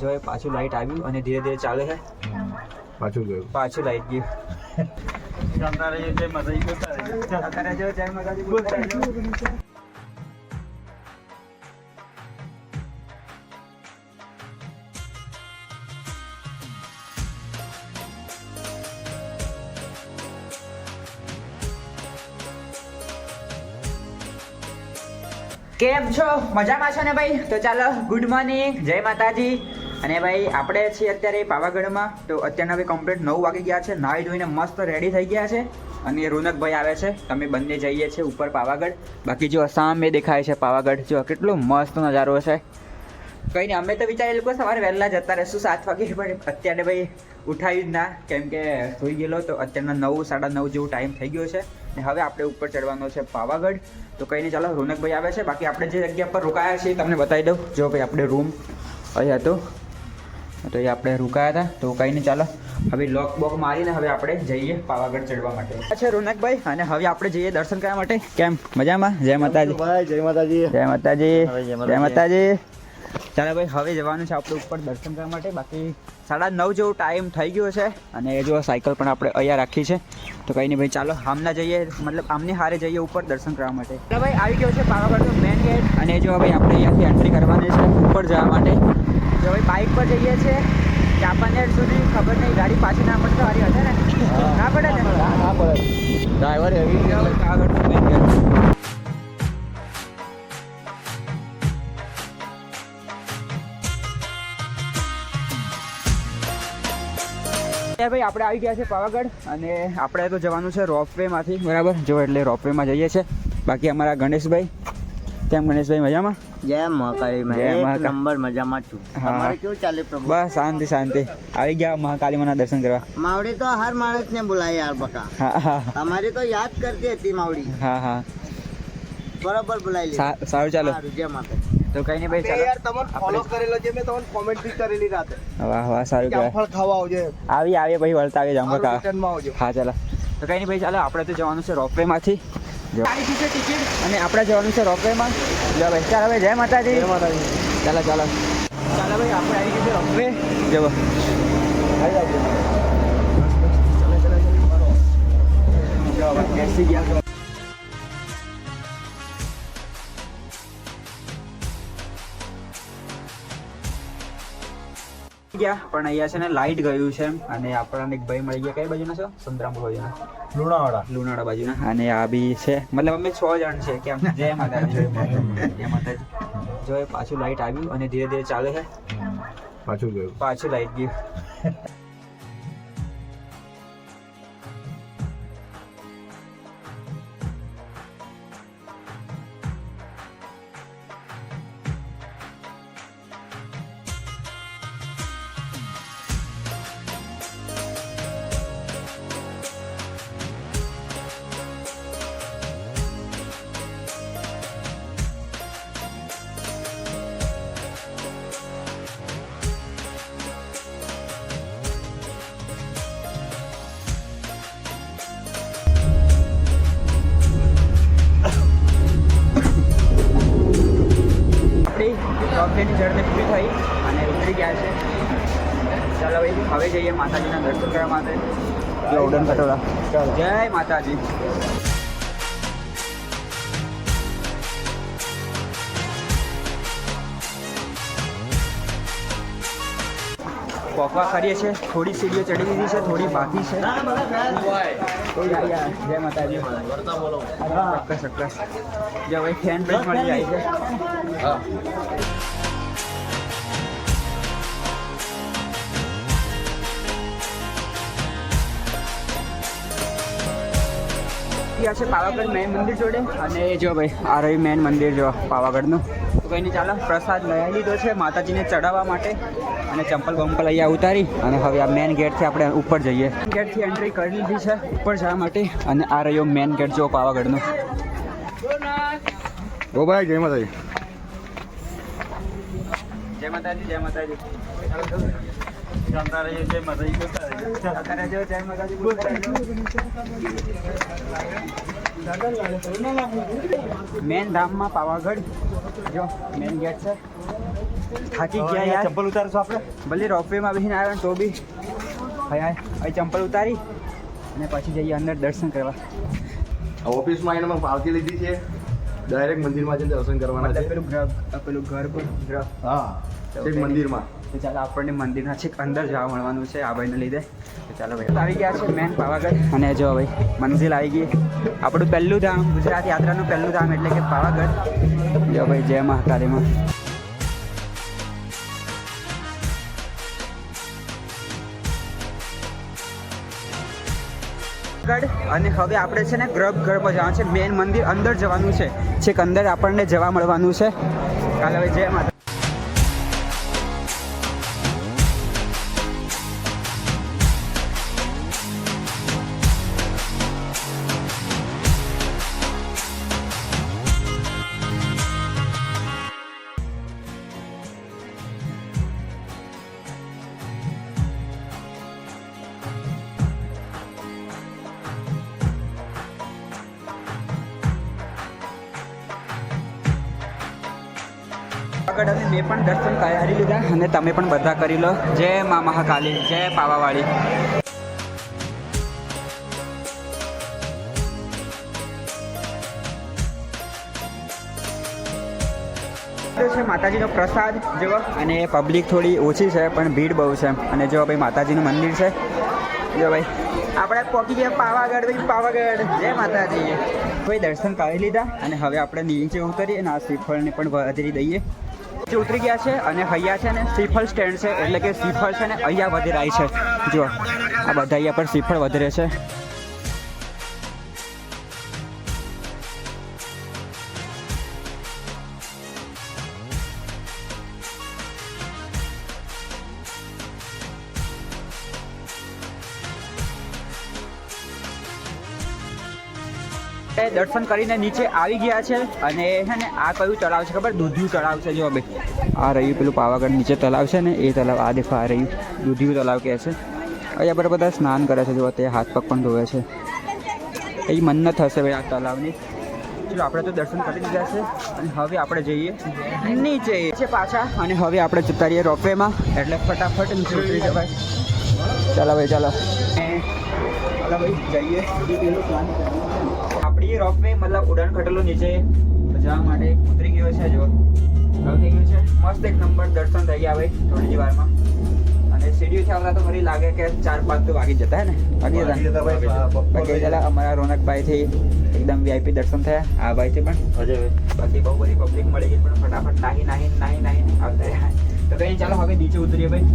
જો એ પાછું લાઇટ આવ્યું અને ધીરે ધીરે ચાલે છે. પાછું ગયું પાછું લાઇટ ગયું. કેમ છો? મજામાં છો ને ભાઈ? તો ચાલો ગુડ મોર્નિંગ જય માતાજી. અને ભાઈ, આપણે છીએ અત્યારે પાવાગઢમાં. તો અત્યારના ભાઈ કમ્પ્લીટ નવ વાગી ગયા છે. નાહી ધોઈને મસ્ત રેડી થઈ ગયા છે. અને રોનકભાઈ આવે છે. તમે બંને જઈએ છીએ ઉપર પાવાગઢ. બાકી જો સામે દેખાય છે પાવાગઢ. જો કેટલો મસ્ત નજારો છે. કંઈ નહીં અમે તો વિચારી લોકો સવારે વહેલા જતા રહેશું. સાત વાગે, પણ અત્યારે ભાઈ ઉઠાવ્યું જ ના. કેમ કે સુઈ ગયેલો તો અત્યારના નવ, સાડા નવ જેવું ટાઈમ થઈ ગયો છે. ને હવે આપણે ઉપર ચડવાનો છે પાવાગઢ. તો કંઈ નહીં ચાલો રોનકભાઈ આવે છે. બાકી આપણે જે જગ્યા પર રોકાયા છીએ તમને બતાવી દઉં. જો ભાઈ, આપણે રૂમ અહીં હતો તો એ આપણે રોકાયા હતા તો કંઈ નહીં ચાલો. હવે લોક બોક મારીને હવે આપણે જઈએ પાવાગઢ ચડવા માટે. અચ્છા રોનકભાઈ અને હવે આપણે જઈએ દર્શન કરવા માટે. કેમ? મજામાં? જય માતાજી. જય માતાજી. જય માતાજી. જય. માતાજી. ચાલો ભાઈ હવે જવાનું છે આપણે ઉપર દર્શન કરવા માટે. બાકી સાડા નવ જેવો ટાઈમ થઈ ગયો છે અને એ જો સાયકલ પણ આપણે અહીંયા રાખી છે. તો કંઈ નહીં ભાઈ ચાલો આમના જઈએ મતલબ આમની હારે જઈએ ઉપર દર્શન કરવા માટે. ચાલો ભાઈ આવી ગયો છે પાવાગઢનો મેન ગેટ અને જો ભાઈ આપણે અહીંયાથી એન્ટ્રી કરવાની છે ઉપર જવા માટે. જો ભાઈ બાઇક પર જઈએ છીએ. જાપાનેર સુધી ખબર નહીં ગાડી પાછી ના પડતો હારી હશે ને? ના પડે ને? હા પડે. ડ્રાઈવર એવી કાગળ મેન ગયા. ભાઈ આપણે આવી ગયા છે પાવાગઢ અને આપણે તો જવાનું છે રોપવેમાંથી બરાબર? જો એટલે રોપવેમાં જઈએ છીએ. બાકી અમારા ગણેશભાઈ કેમ ગણેશભાઈ? મજામાં? જય મહાકાળી મેં એક નંબર મજામાં છું. તમારે કેવું ચાલે પ્રભુ? બસ શાંતિ શાંતિ. આવી ગયા મહાકાલી માના દર્શન કરવા. માવડી તો હર માણસ ને બોલાય યાર બકા. હા હા. તમારી તો યાદ કરતી હતી માવડી. હા હા. બરોબર બોલાય લે સારું ચાલો. જય માતા તો કઈ નહીં ભાઈ ચાલો. તમને ફોલો કરેલો છે મેં તમને કોમેન્ટ બી કરેલી રાતે. વાહ વાહ સારું કહેવાય. ફળ ખાવા આવજે. આવી આવી ભાઈ વળતા આવી જમવા કા હા ચાલો. તો કઈ નહીં ભાઈ ચાલો આપણે તો જવાનું છે રોપવે આવી છે ટિકિટ અને આપણે જવાનું છે રોપવે માં જો ભાઈ ચાલો ભાઈ જય માતાજી. જય માતાજી. ચાલો ચાલો. ચાલો ભાઈ આપણે આવી ગયું રોપવે. જવો આવી ભાઈ બેસી ગયા ગયા પણ અહીંયા છે ને લાઇટ ગયું છે અને આપણને એક ભાઈ મળી ગયા. કઈ બાજુના છો? સંતરામપુર બાજુના. લુણાવાડા. લુણાવાડા બાજુના. અને આ બી છે. મતલબ અમે છ જણ છે. કેમ? જય માતાજી. જય માતાજી. જો પાછું લાઇટ આવ્યું અને ધીરે ધીરે ચાલે છે. પાછું ગયું પાછું લાઈટ ગયું. પૂરી થઈ અને ઉતરી ગયા છે. ચાલો ભાઈ હવે જઈએ માતાજીના દર્શન કરવા માટે. ઉડન જય માતાજી. પોકવા કરીએ છીએ થોડી સીડીઓ ચડી દીધી છે થોડી બાકી છે. જય માતાજી. ચોક્કસ ચોક્કસ જય ભાઈ ફેન બ્રેક મળી જાય છે ત્યાં છે પાવાગઢ મેન મંદિર જોડે. અને જો ભાઈ આ રહ્યું મેન મંદિર જો પાવાગઢનું. તો કંઈ નહીં ચાલો પ્રસાદ લઈ લીધો છે માતાજીને ચડાવવા માટે. અને ચંપલ બંપલ અહીંયા ઉતારી અને હવે આ મેન ગેટથી આપણે ઉપર જઈએ. ગેટથી એન્ટ્રી કરી લીધી છે ઉપર જવા માટે. અને આ રહ્યો મેન ગેટ જો પાવાગઢનો. ઓ ભાઈ જય માતાજી. જય માતાજી જય માતાજી. અત્યારે જો જય માતાજી બોલતા રહેજો. મેન ધામમાં પાવાગઢ. જો મેન ગેટ છે. થાકી ગયા યાર. ચંપલ ઉતારશું આપણે. ભલે રોપવેમાં બેસીને આવ્યા તો બી. હવે અહીં ચંપલ ઉતારી અને પછી જઈએ અંદર દર્શન કરવા. ઓફિસમાં એને પાવતી લીધી છે. ડાયરેક્ટ મંદિરમાં જઈને દર્શન કરવાના છે. પેલું પેલું ઘર પર હા. છેક મંદિરમાં. તો ચાલો આપણને મંદિરના છેક અંદર જવા મળવાનું છે આ ભાઈને લીધે. તો ચાલો ભાઈ આવી ગયા છે મેન પાવાગઢ. અને જો ભાઈ મંઝિલ આવી ગઈ આપણું પહેલું ધામ ગુજરાત યાત્રાનું પહેલું ધામ એટલે કે પાવાગઢ. જો ભાઈ જય મહાકાલીમાં આગળ અને હવે આપણે છે ને ગર્ભ ગર્ભ જવાનું છે. મેન મંદિર અંદર જવાનું છે. છેક અંદર આપણને જવા મળવાનું છે. કાલે હવે જય માતા આગળ અને મેં પણ દર્શન કરી લીધા અને તમે પણ બધા કરી લો. જય મા મહાકાલી, જય પાવાવાળી. છે માતાજીનો પ્રસાદ જુઓ અને પબ્લિક થોડી ઓછી છે, પણ ભીડ બહુ છે. અને જો ભાઈ માતાજીનું મંદિર છે, જો ભાઈ. આપણે પહોંચી ગયા પાવાગઢ ભાઈ, પાવાગઢ. જય માતાજી. ભાઈ દર્શન કરી લીધા? અને હવે આપણે નીચે ઉતરીએ અને આ શ્રીફળને પણ વધારી દઈએ. નીચે ઉતરી ગયા છે અને અહીંયા છે ને શ્રીફળ સ્ટેન્ડ છે. એટલે કે શ્રીફળ છે ને અહીંયા રહી છે. જો આ બધા અહીંયા પર શ્રીફળ વધેરે છે. દર્શન કરીને નીચે આવી ગયા છે અને છે ને, આ કયું તળાવ છે ખબર? દૂધિયું તળાવ છે, જો ભાઈ આ રહ્યું પેલું પાવાગઢ નીચે તળાવ છે ને, એ તળાવ, આ દેખો, આ રહ્યું. દૂધિયું તળાવ કહે છે. અહીંયા પર બધા સ્નાન કરે છે, જો તે હાથ પગ પણ ધોવે છે. એ મન્નત હશે ભાઈ આ તળાવની. ચલો, આપણે તો દર્શન કરી દીધા છે. અને હવે આપણે જઈએ નીચે. છે પાછા. અને હવે આપણે જતા રહીએ રોપવેમાં. એટલે ફટાફટ નીચે ઉતરી જવાય. ચાલો ભાઈ, ચાલો. ચાલો ભાઈ, જઈએ. આપણી રોપવે મતલબ ઉડાન ખટલો નીચે જવા માટે ઉતરી ગયો છે જો. ચાલુ થઈ ગયું છે. મસ્ત એક નંબર દર્શન થઈ ગયા ભાઈ થોડી જ વારમાં. અને સીડીઓથી આવતા તો ફરી લાગે કે ચાર પાંચ તો વાગી જતા હે ને? વાગી જતા. ભાઈ, બાકી જલા અમારા રોનકભાઈથી એકદમ વીઆઈપી દર્શન થયા આ ભાઈથી પણ. બાકી બહુ બધી પબ્લિક મળી ગઈ પણ ફટાફટ નાહી નાહી નાહી નાહી આવતા રહ્યા. તો કઈ ચાલો હવે નીચે ઉતરીએ ભાઈ.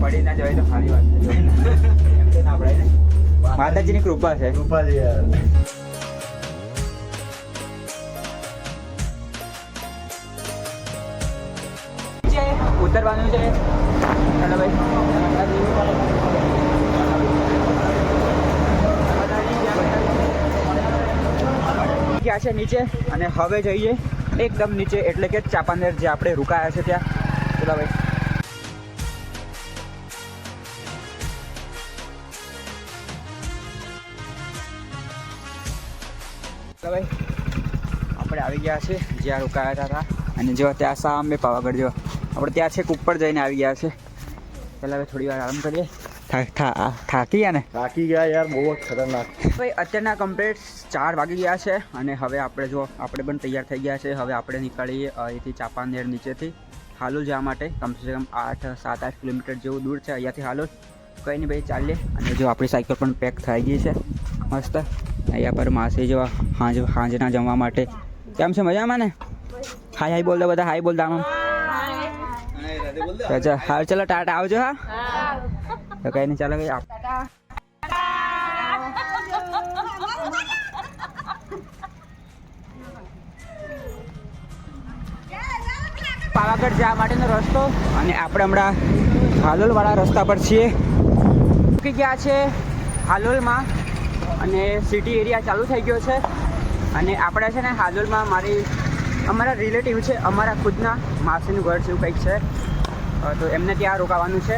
પડી ના જવાય તો સારી વાત. છે એમ તો ના પડાય ને. માતાજીની કૃપા છે. કૃપા છે યાર. ઉતરવાનું છે. ચાલો ભાઈ. ગયા છે? નીચે. અને હવે જઈએ એકદમ નીચે, એટલે કે ચાપાનેર જે આપણે રોકાયા છે ત્યાં. ચલો ભાઈ. ભાઈ. આપણે આવી ગયા છે જ્યાં રોકાયા હતા અને જો, ત્યાં સામે પાવાગઢ, જો. આપણે ત્યાં છેક ઉપર જઈને આવી ગયા છે. પહેલાં હવે થોડી વાર આરામ કરીએ. થાકી ગયા ને? થાકી ગયા યાર બહુ જ ખતરનાક. ભાઈ અત્યારના કમ્પ્લીટ ચાર વાગી ગયા છે અને હવે આપણે જો આપણે પણ તૈયાર થઈ ગયા છે. હવે આપણે નીકળીએ અહીંથી ચાપાનેર નીચેથી. હાલો જવા માટે. કમસે કમ આઠ સાત આઠ કિલોમીટર જેવું દૂર છે અહીંયાથી હાલો કંઈ નહીં ભાઈ ચાલીએ. અને જો આપણી સાયકલ પણ પેક થઈ ગઈ છે. મસ્ત. અહીંયા પર માસી જો હાંજ હાંજના જમવા માટે. કેમ છે મજામાં ને? હાય હાય બોલતા બધા. હાય બોલતા આમ અચ્છા હાલ ચલો ટાટા આવજો હા? તો કંઈ નહીં ચાલો ભાઈ આપ પાવાગઢ જવા માટેનો રસ્તો અને આપણે હમણાં હાલોલવાળા રસ્તા પર છીએ. મૂકી ગયા છે હાલોલમાં અને સિટી એરિયા ચાલુ થઈ ગયો છે. અને આપણે છે ને હાલોલમાં મારી અમારા રિલેટિવ છે અમારા ખુદના માસીનું ઘર જેવું એવું કંઈક છે. તો એમને ત્યાં રોકાવાનું છે.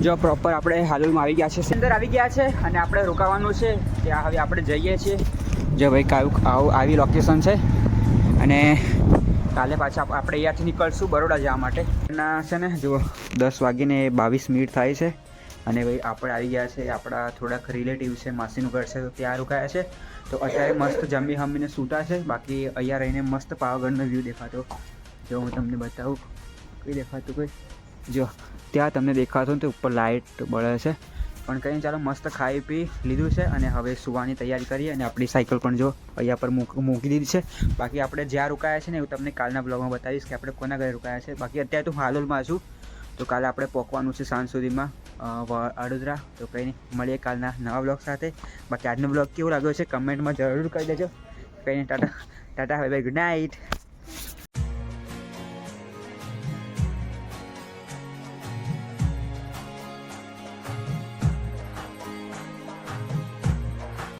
જો પ્રોપર આપણે હાલોલમાં આવી ગયા છે. અંદર આવી ગયા છે અને આપણે રોકાવાનું છે. ત્યાં હવે આપણે જઈએ છીએ. જો ભાઈ કાયું આવું આવી લોકેશન છે. અને કાલે પાછા આપ- આપણે અહીંયાથી નીકળશું બરોડા જવા માટે. ના છે ને, જુઓ, દસ વાગીને બાવીસ મિનિટ થાય છે. અને ભાઈ આપણે આવી ગયા છે આપણા થોડાક રિલેટિવ છે, માસીનું ઘર છે, તો ત્યાં રોકાયા છે. તો અત્યારે મસ્ત જમી હમીને સૂતા છે. બાકી અહીંયા રહીને મસ્ત પાવાગઢનો વ્યૂ દેખાતો. જો હું તમને બતાવું. કઈ દેખાતું કંઈ? જો, ત્યાં તમને દેખાતું તો ઉપર લાઇટ બળે છે. પણ કંઈ ચાલો મસ્ત ખાઈ પી લીધું છે અને હવે સુવાની તૈયારી કરીએ અને આપણી સાયકલ પણ જો અહીંયા પર મૂક દીધી છે. બાકી આપણે જ્યાં રોકાયા છે ને એવું તમને કાલના બ્લોગમાં બતાવીશ કે આપણે કોના ઘરે રોકાયા છે. બાકી અત્યારે તો હાલોલમાં છું. તો કાલે આપણે પહોંચવાનું છે સાંજ સુધીમાં વડોદરા તો કંઈ નહીં, મળીએ કાલના નવા બ્લોગ સાથે. બાકી આજનો બ્લોગ કેવો લાગ્યો છે? કમેન્ટમાં જરૂર કરી દેજો. કંઈ નહીં, ટાટા ટાટા હવે ગુડ નાઇટ